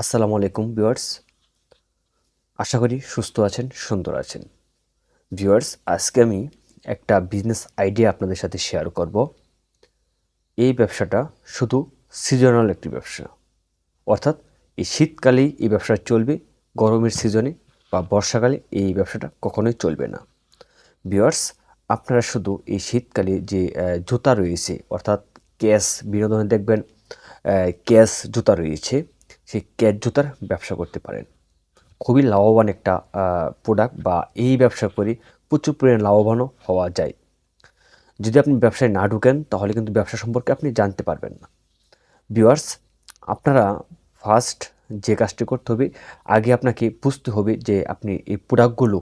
আসসালামু আলাইকুম ভিউয়ার্স। আশা করি সুস্থ আছেন, সুন্দর আছেন। ভিউয়ার্স, আজকে আমি একটা বিজনেস আইডিয়া আপনাদের সাথে শেয়ার করব। এই ব্যবসাটা শুধু সিজনাল একটি ব্যবসা। অর্থাৎ এই শীতকালেই এই ব্যবসা চলবে, গরমের সিজনে বা বর্ষাকালে এই ব্যবসাটা কখনোই চলবে না। ভিউয়ার্স, আপনারা শুধু এই শীতকালে যে জুতা রয়েছে, অর্থাৎ ক্যাশ বিনোদনে দেখবেন ক্যাশ জুতা রয়েছে সেই ক্যাশ জুতার ব্যবসা করতে পারেন। খুবই লাভবান একটা প্রোডাক্ট বা এই ব্যবসা করে প্রচুর পরিমাণে লাভবানও হওয়া যায়। যদি আপনি ব্যবসায় না ঢুকেন, তাহলে কিন্তু ব্যবসা সম্পর্কে আপনি জানতে পারবেন না। ভিউয়ার্স, আপনারা ফার্স্ট যে কাজটি করতে হবে, আগে আপনাকে বুঝতে হবে যে আপনি এই প্রোডাক্টগুলো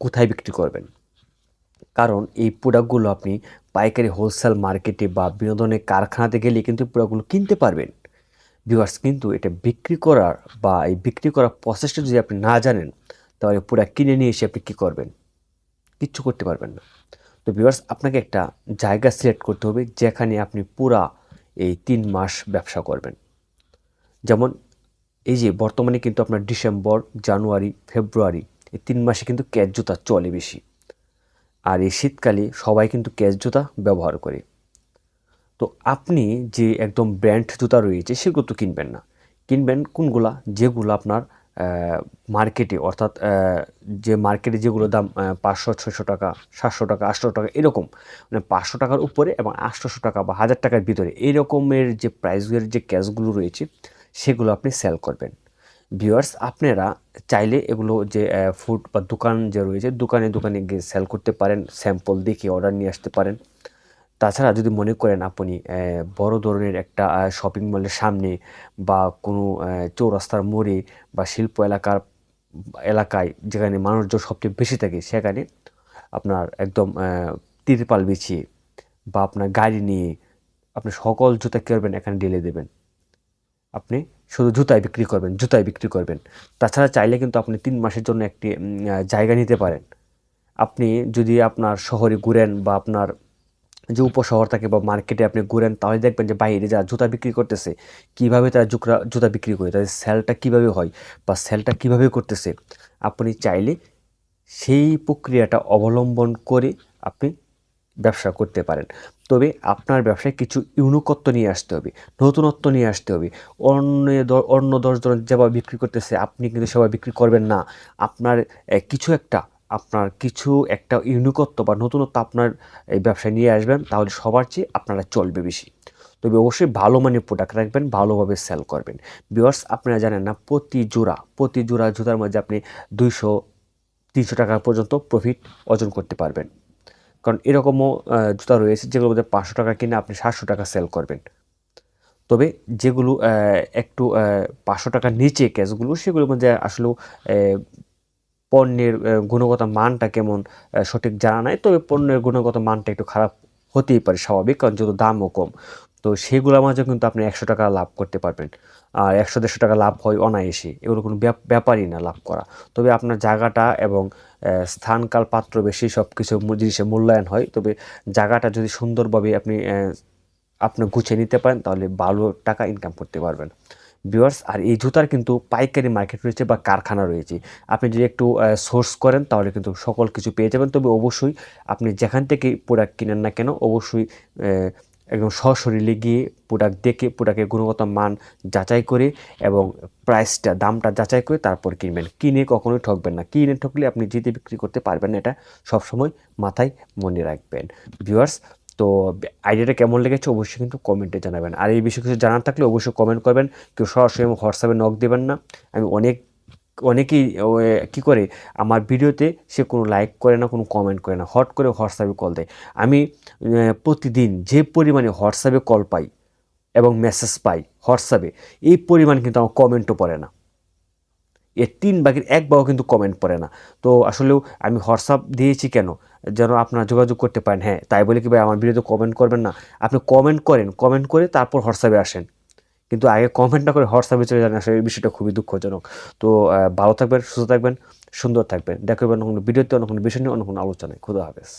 কোথায় বিক্রি করবেন। কারণ এই প্রোডাক্টগুলো আপনি পাইকারি হোলসেল মার্কেটে বা বিনোদনের কারখানাতে গেলে কিন্তু প্রোডাক্টগুলো কিনতে পারবেন। ভিউয়ার্স কিন্তু এটা বিক্রি করার বা এই বিক্রি করার প্রসেসটা যদি আপনি না জানেন, তাহলে প্রোডাক্ট কিনে নিয়ে এসে আপনি কী করবেন? কিচ্ছু করতে পারবেন না। তো ভিউয়ার্স আপনাকে একটা জায়গা সিলেক্ট করতে হবে, যেখানে আপনি পুরা এই তিন মাস ব্যবসা করবেন। যেমন এই যে বর্তমানে কিন্তু আপনার ডিসেম্বর, জানুয়ারি, ফেব্রুয়ারি, এই তিন মাসে কিন্তু ক্যাচ জুতা চলে বেশি। আর এই শীতকালে সবাই কিন্তু ক্যাচ জুতা ব্যবহার করে। তো আপনি যে একদম ব্র্যান্ড জুতা রয়েছে সেগুলো তো কিনবেন না। কিনবেন কোনগুলা? যেগুলো আপনার মার্কেটে, অর্থাৎ যে মার্কেটে যেগুলো দাম পাঁচশো, ছয়শো টাকা, সাতশো টাকা, আটশো টাকা, এরকম। মানে পাঁচশো টাকার উপরে এবং আটশোশো টাকা বা হাজার টাকার ভিতরে এরকমের যে প্রাইসের যে ক্যাশগুলো রয়েছে সেগুলো আপনি সেল করবেন। ভিউয়ার্স, আপনারা চাইলে এগুলো যে ফুড বা দোকান যে রয়েছে, দোকানে দোকানে গিয়ে সেল করতে পারেন স্যাম্পল দেখে অর্ডার নিয়ে আসতে পারেন। তাছাড়া যদি মনে করেন আপনি বড় ধরনের একটা শপিং মলের সামনে বা কোনো চৌরাস্তার মোড়ে বা শিল্প এলাকার, এলাকায় যেখানে মানুষজন সবচেয়ে বেশি থাকে, সেখানে আপনার একদম তিরপাল বিছিয়ে বা আপনার গাড়ি নিয়ে আপনি সকল জুতা কী করবেন? এখানে ঢেলে দেবেন। আপনি শুধু জুতায় বিক্রি করবেন জুতায় বিক্রি করবেন। তাছাড়া চাইলে কিন্তু আপনি তিন মাসের জন্য একটি জায়গা নিতে পারেন। আপনি যদি আপনার শহরে ঘুরেন বা আপনার যে উপশহর থাকে বা মার্কেটে আপনি ঘুরেন, তাহলে দেখবেন যে বাইরে যারা জুতা বিক্রি করতেছে, কীভাবে তারা জুকরা, জুতা বিক্রি করে, তাদের সেলটা কীভাবে হয় বা সেলটা কীভাবে করতেছে, আপনি চাইলে সেই প্রক্রিয়াটা অবলম্বন করে আপনি ব্যবসা করতে পারেন। তবে আপনার ব্যবসায় কিছু ইউনুকত্ব নিয়ে আসতে হবে, নতুনত্ব নিয়ে আসতে হবে। অন্য অন্য দশজন যেভাবে বিক্রি করতেছে, আপনি কিন্তু সেভাবে বিক্রি করবেন না। আপনার কিছু একটা আপনার কিছু একটা ইউনিকত্ব বা নতুনত্ব আপনার এই ব্যবসায় নিয়ে আসবেন, তাহলে সবার চেয়ে আপনারা চলবে বেশি। তবে অবশ্যই ভালো মানের প্রোডাক্ট রাখবেন, ভালোভাবে সেল করবেন। বিয়ার্স আপনারা জানেন না, প্রতি জোড়া প্রতি জোড়া জুতার মধ্যে আপনি দুইশো, তিনশো টাকা পর্যন্ত প্রফিট অর্জন করতে পারবেন। কারণ এরকমও জুতা রয়েছে যেগুলোর মধ্যে পাঁচশো টাকা কিনে আপনি সাতশো টাকা সেল করবেন। তবে যেগুলো একটু পাঁচশো টাকার নিচে ক্যাশগুলো সেগুলোর মধ্যে আসলেও পণ্যের গুণগত মানটা কেমন সঠিক জানা নাই, তবে পণ্যের গুণগত মানটা একটু খারাপ হতেই পারে, স্বাভাবিক, কারণ যেহেতু দামও কম। তো সেগুলোর মাঝে কিন্তু আপনি একশো টাকা লাভ করতে পারবেন। আর একশো দেড়শো টাকা লাভ হয় অনায়াসে এগুলো কোনো ব্যাপ- ব্যাপারই না লাভ করা। তবে আপনার জায়গাটা এবং স্থানকাল পাত্র বেশি সব কিছু জিনিসের মূল্যায়ন হয়, তবে জায়গাটা যদি সুন্দরভাবে আপনি আপনি গুছিয়ে নিতে পারেন, তাহলে ভালো টাকা ইনকাম করতে পারবেন। ভিউয়ার্স আর এই জুতার কিন্তু পাইকারি মার্কেট রয়েছে বা কারখানা রয়েছে। আপনি যদি একটু সোর্স করেন, তাহলে কিন্তু সকল কিছু পেয়ে যাবেন। তবে অবশ্যই আপনি যেখান থেকে প্রোডাক্ট কিনেন না কেন, অবশ্যই একদম সশরীরে গিয়ে প্রোডাক্ট দেখে প্রোডাক্টের গুণগত মান যাচাই করে এবং প্রাইসটা দামটা যাচাই করে তারপর কিনবেন। কিনে কখনোই ঠকবেন না। কিনে ঠকলে আপনি জিতে বিক্রি করতে পারবেন না, এটা সবসময় মাথায় মনে রাখবেন। ভিউয়ার্স তো আইডিয়াটা কেমন লেগেছে অবশ্যই কিন্তু কমেন্টে জানাবেন। আর এই বিষয়ে কিছু জানার থাকলে অবশ্যই কমেন্ট করবেন। কেউ সরাসরি আমার হোয়াটসঅ্যাপে নক দেবেন না। আমি অনেক, অনেকেই কি করে, আমার ভিডিওতে সে কোনো লাইক করে না, কোনো কমেন্ট করে না। হট করে হোয়াটসঅ্যাপে কল দেয়। আমি প্রতিদিন যে পরিমাণে হোয়াটসঅ্যাপে কল পাই এবং মেসেজ পাই হোয়াটসঅ্যাপে এই পরিমাণ কিন্তু আমার কমেন্টও পড়ে না। এর তিন ভাগের এক ভাগও কিন্তু কমেন্ট পড়ে না। তো আসলেও আমি হোয়াটসঅ্যাপ দিয়েছি কেন? যেন আপনারা যোগাযোগ করতে পারেন। হ্যাঁ তাই বলে কি ভাই, আমার ভিডিওতে কমেন্ট করবেন না। আপনি কমেন্ট করেন কমেন্ট করে তারপর হোয়াটসঅ্যাপে আসেন। কিন্তু আগে কমেন্ট না করে হোয়াটসঅ্যাপে চলে যান, আসলে এই বিষয়টা খুবই দুঃখজনক। তো ভালো থাকবেন, সুস্থ থাকবেন, সুন্দর থাকবেন। দেখা হবে অন্য কোনো ভিডিওতে অন্য কোনো বিষয় নিয়ে, অন্য কোনো আলোচনায়। খুদা হাফেজ।